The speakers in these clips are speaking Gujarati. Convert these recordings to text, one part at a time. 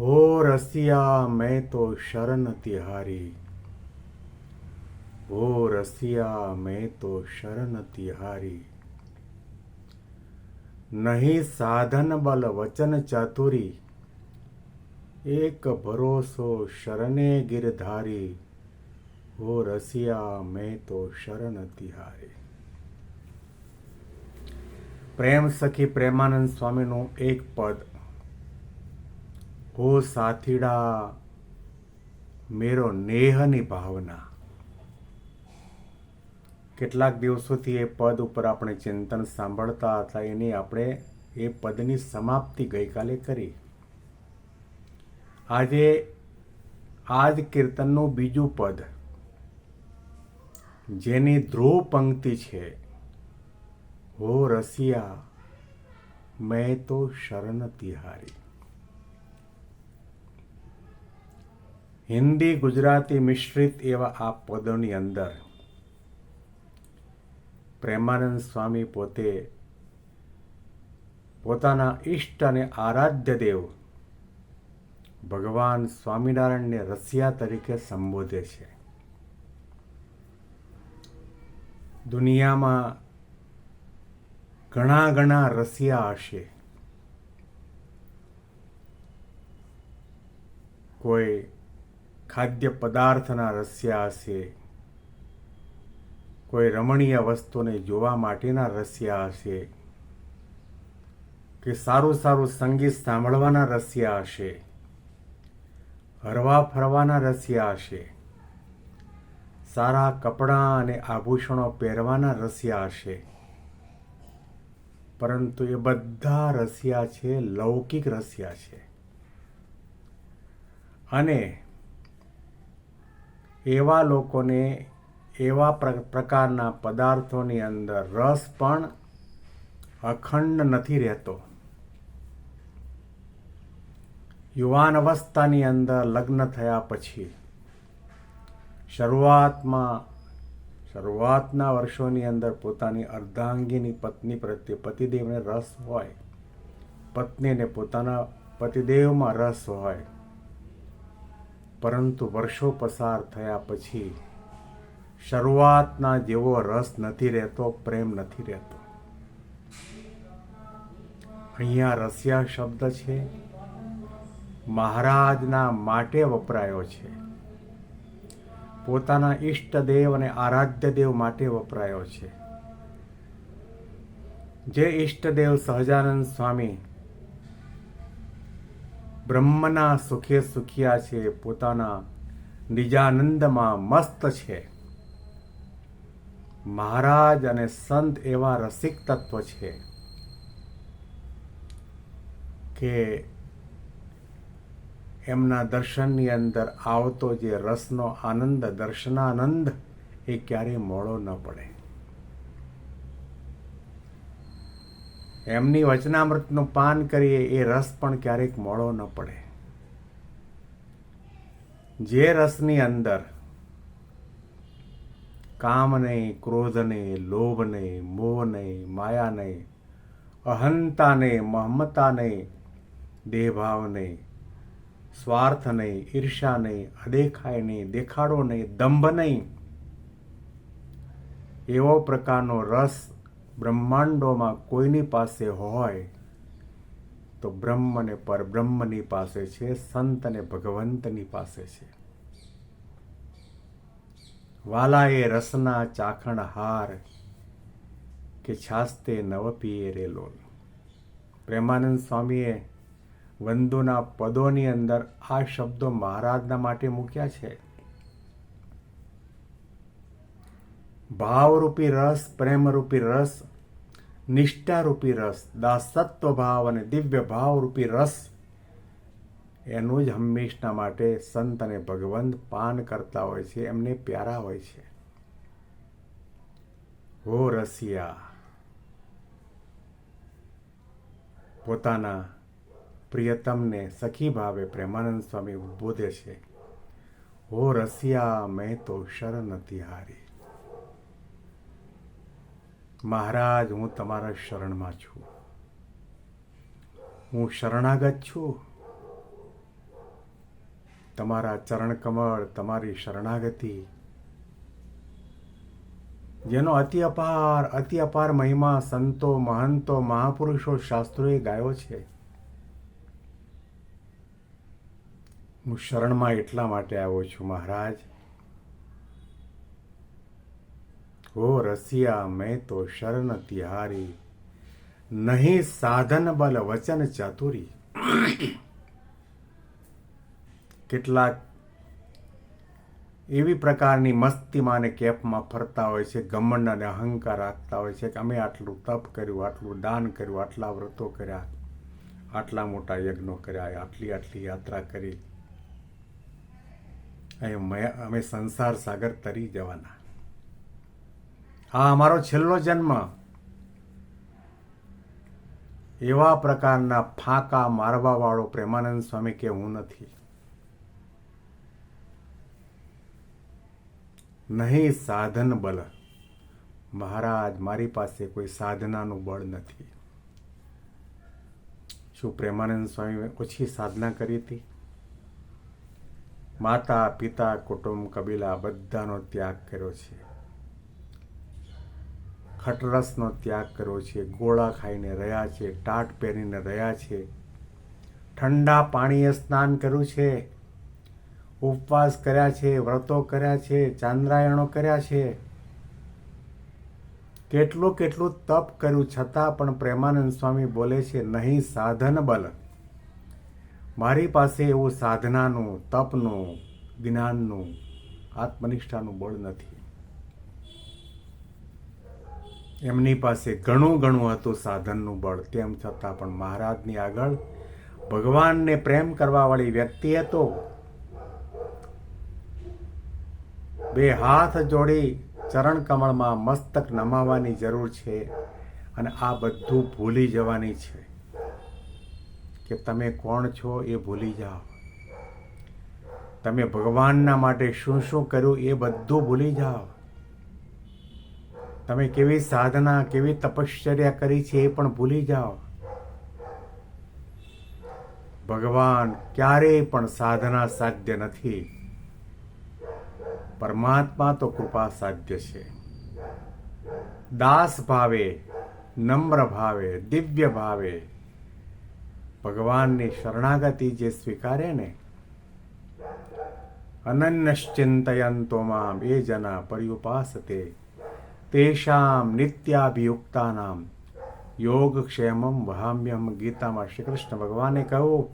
હો રસિયા, મેં તો શરણ તિહારી હો રસિયા, મેં તો શરણ તિહારી નહીં સાધન બલ વચન ચાતુરી, એક ભરોસો શરણે ગિરધારી હો રસિયા, મેં તો શરણ તિહારી પ્રેમ સખી પ્રેમાનંદ સ્વામીનું એક પદ. હો સાથીડા, મેરો નેહની ભાવના. કેટલાક દિવસોથી એ પદ ઉપર આપણે ચિંતન સાંભળતા હતા, એની આપણે એ પદની સમાપ્તિ ગઈકાલે કરી. આજે આજ કીર્તનનું બીજું પદ, જેની ધ્રુવ પંક્તિ છે હો રસિયા, મેં તો શરણ તિહારી. હિન્દી ગુજરાતી મિશ્રિત એવા આ પદોની અંદર પ્રેમાનંદ સ્વામી પોતે પોતાના ઈષ્ટ અને આરાધ્ય દેવ ભગવાન સ્વામિનારાયણને રસિયા તરીકે સંબોધે છે. દુનિયામાં ઘણા ઘણા રસિયા હશે. કોઈ ખાદ્ય પદાર્થના રસિયા હશે. કોઈ રમણીય વસ્તુને જોવા માટેના રસિયા હશે કે સારું સારું સંગીત સાંભળવાના રસિયા હશે, હરવા ફરવાના રસિયા હશે, સારા કપડાં અને આભૂષણો પહેરવાના રસિયા હશે. પરંતુ એ બધા રસિયા છે, લૌકિક રસિયા છે. અને એવા લોકોને એવા પ્રકારના પદાર્થોની અંદર રસ પણ અખંડ નથી રહેતો. યુવાન અવસ્થાની અંદર લગ્ન થયા પછી શરૂઆતમાં, શરૂઆતના વર્ષોની અંદર પોતાની અર્ધાંગીની પત્ની પ્રત્યે પતિદેવને રસ હોય, પત્નીને પોતાના પતિદેવમાં રસ હોય પરંતુ વર્ષો પસાર થયા પછી શરૂઆતના જેવો રસ નથી રહેતો, પ્રેમ નથી રહેતો. અહીંયા રસિયા શબ્દ છે, મહારાજના માટે વપરાયો છે. પોતાના ઈષ્ટદેવ અને આરાધ્ય દેવ માટે વપરાયો છે. જે ઈષ્ટદેવ સહજાનંદ સ્વામી બ્રહ્મના સુખે સુખિયા છે, પોતાના નિજાનંદમાં મસ્ત છે. મહારાજ અને સંત એવા રસિક તત્વ છે કે એમના દર્શનની અંદર આવતો જે રસનો આનંદ, દર્શનાનંદ એ ક્યારેય મોડો ન પડે. એમની વચનામૃતનું પાન કરીએ, એ રસ પણ ક્યારેક મોડો ન પડે. જે રસની અંદર કામ નહીં ક્રોધ નહીં લોભ નહીં મોહ નહીં માયા નહીં અહંતા નહીં મહમતા નહીં દેહભાવ નહીં સ્વાર્થ નહીં ઈર્ષા નહીં અદેખાય નહીં દેખાડો નહીં દંભ નહીં એવો પ્રકારનો રસ બ્રહ્માંડોમાં કોઈની પાસે હોય, તો બ્રહ્મ અને પરબ્રહ્મની પાસે છે સંત અને ભગવંતની પાસે છે. વાલા એ રસના ચાખણ હાર કે છાસ્તે નવ પીએ રે લોલ. પ્રેમાનંદ સ્વામીએ વંદુના પદોની અંદર આ શબ્દો મહારાજના માટે મૂક્યા છે. ભાવરૂપી રસ, પ્રેમરૂપી રસ નિષ્ઠારૂપી રસ દાસત્વ ભાવ અને દિવ્ય ભાવરૂપી રસ એનું જ હંમેશના માટે સંત અને ભગવંત પાન કરતા હોય છે, એમને પ્યારા હોય છે. હો રસિયા, પોતાના પ્રિયતમને સખી ભાવે પ્રેમાનંદ સ્વામી ઉદ્બોધે છે. હો રસિયા, મેં તો શરણ તિહારી. મહારાજ, હું તમારા શરણમાં છું. હું શરણાગત છું. તમારા ચરણ કમળ તમારી શરણાગતિ. જેનો અતિ અપાર અતિ અપાર મહિમા સંતો, મહંતો, મહાપુરુષો શાસ્ત્રોએ ગાયો છે. હું શરણમાં એટલા માટે આવ્યો છું, મહારાજ. હો રસિયા, મેં તો શરણ તિહારી નહીં સાધન બલ વચન ચાતુરી. કેટલાક એવી પ્રકારની મસ્તીમાં અને કેપમાં ફરતા હોય છે, ઘમંડ અને અહંકાર રાખતા હોય છે કે અમે આટલું તપ કર્યું, આટલું દાન કર્યું, આટલા વ્રતો કર્યા, આટલા મોટા યજ્ઞો કર્યા, આટલી આટલી યાત્રા કરી. અમે સંસાર સાગર તરી જવાના. આ અમારો છેલ્લો જન્મ. એવા પ્રકારના ફાંકા મારવાવાળો પ્રેમાનંદ સ્વામી કે હું નથી. નહીં સાધન બલ. મહારાજ, મારી પાસે કોઈ સાધનાનું બળ નથી. શું પ્રેમાનંદ સ્વામી ઓછી સાધના કરી હતી? માતા, પિતા, કુટુંબ, કબીલા બધાનો ત્યાગ કર્યો છે. ખટરસનો ત્યાગ કર્યો છે, ગોળા ખાઈને રહ્યા છે, ટાટ પહેરીને રહ્યા છે. ઠંડા પાણીએ સ્નાન કર્યું છે, ઉપવાસ કર્યા છે, વ્રતો કર્યા છે, ચાંદ્રાયણો કર્યા છે. કેટલું કેટલું તપ કર્યું છતાં પણ પ્રેમાનંદ સ્વામી બોલે છે, નહીં, સાધન બલ. મારી પાસે એવું સાધનાનું, તપનું, જ્ઞાનનું, આત્મનિષ્ઠાનું બળ નથી. એમની પાસે ઘણું ઘણું હતું સાધનનું બળ. તેમ છતાં પણ મહારાજની આગળ ભગવાનને પ્રેમ કરવાવાળી વ્યક્તિ હતો. બે હાથ જોડી ચરણ કમળમાં મસ્તક નમાવાની જરૂર છે અને આ બધું ભૂલી જવાની છે કે તમે કોણ છો એ ભૂલી જાઓ. તમે ભગવાનના માટે શું શું કર્યું એ બધું ભૂલી જાઓ. તમે કેવી સાધના, કેવી તપશ્ચર્યા કરી છે એ પણ ભૂલી જાઓ. ભગવાન ક્યારેય પણ સાધના સાધ્ય નથી. પરમાત્મા તો કૃપા સાધ્ય છે. દાસ ભાવે, નમ્ર ભાવે, દિવ્ય ભાવે. ભગવાનની શરણાગતિ જે સ્વીકારે ને, અનન્યશ્ચિંતયંતો મામ, એ જના પર્યુપાસતે. તેષામ નિત્યાભિયુક્તાનામ યોગક્ષેમમ વહામ્યમ ગીતામાં શ્રી કૃષ્ણ ભગવાને કહ્યું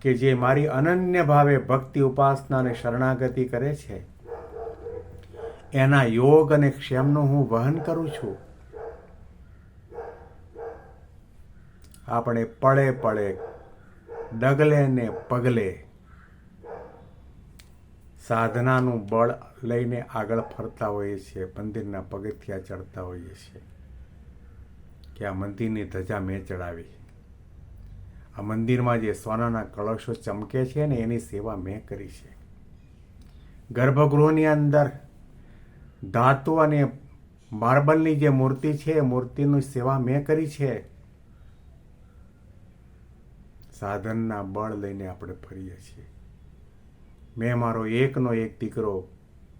કે જે મારી અનન્ય ભાવે ભક્તિ ઉપાસનાને શરણાગતિ કરે છે એના યોગ અને ક્ષેમનું હું વહન કરું છું। આપણે પળે પળે ડગલે ને પગલે સાધનાનું બળ લઈને આગળ ફરતા હોઈએ છીએ, મંદિરના પગથિયા ચડતા હોઈએ છીએ. કે આ મંદિરની ધજા મેં ચડાવી. આ મંદિરમાં જે સોનાના કળશો ચમકે છે ને એની સેવા મેં કરી છે. ગર્ભગૃહની અંદર ધાતુ અને માર્બલની જે મૂર્તિ છે, એ મૂર્તિની સેવા મેં કરી છે. સાધનના બળ લઈને આપણે ફરીએ છીએ. મેં મારો એકનો એક દીકરો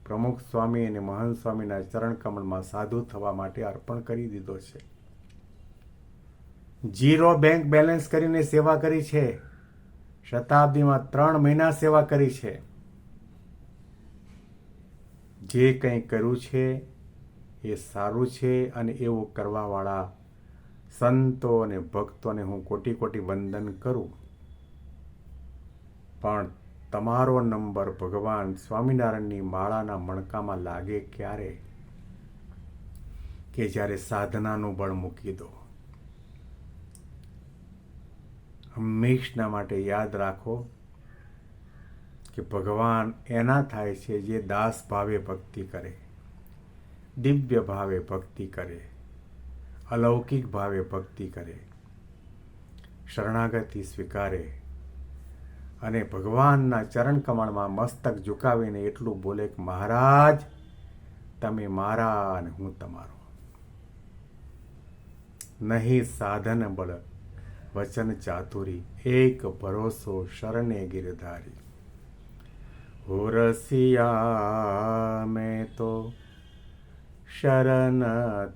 પ્રમુખ સ્વામી અને મહંત સ્વામીના ચરણ કમળમાં સાધુ થવા માટે અર્પણ કરી દીધો છે. જીરો બેંક બેલેન્સ કરીને સેવા કરી છે. શતાબ્દીમાં ત્રણ મહિના સેવા કરી છે. જે કંઈ કર્યું છે એ સારું છે અને એવું કરવાવાળા સંતો અને ભક્તોને હું કોટી કોટી વંદન કરું. પણ તમારો નંબર ભગવાન સ્વામિનારાયણની માળાના મણકામાં લાગે ક્યારે? કે જ્યારે સાધનાનું બળ મૂકી દો. હંમેશના માટે યાદ રાખો કે ભગવાન એના થાય છે જે દાસ ભાવે ભક્તિ કરે, દિવ્ય ભાવે ભક્તિ કરે, અલૌકિક ભાવે ભક્તિ કરે, શરણાગતિ સ્વીકારે અને ભગવાનના ચરણ કમળમાં મસ્તક ઝુકાવીને એટલું બોલે કે, મહારાજ, તમે મારા અને હું તમારો. નહીં સાધન બળ, વચન ચાતુરી, એક ભરોસો શરણે ગિરધારી. હો રસિયા મેં તો શરણ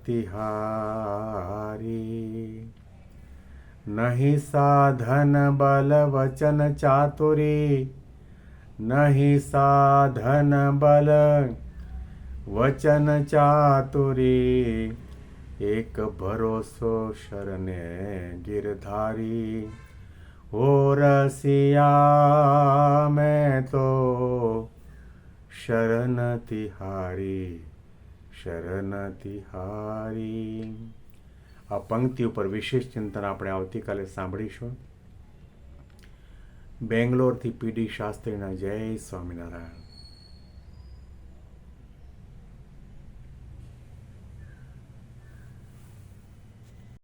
તિહારી. નહીં સાધન બલ વચન ચાતુરી નહીં સાધન બલ વચન ચાતુરી એક ભરોસો શરણે ગિરધારી હો રસિયા મેં તો શરણ તિહારી શરણ તિહારી આ પંક્તિ ઉપર વિશેષ ચિંતન આપણે આવતીકાલે સાંભળીશું. બેંગ્લોરથી પીડી શાસ્ત્રીના જય સ્વામિનારાયણ.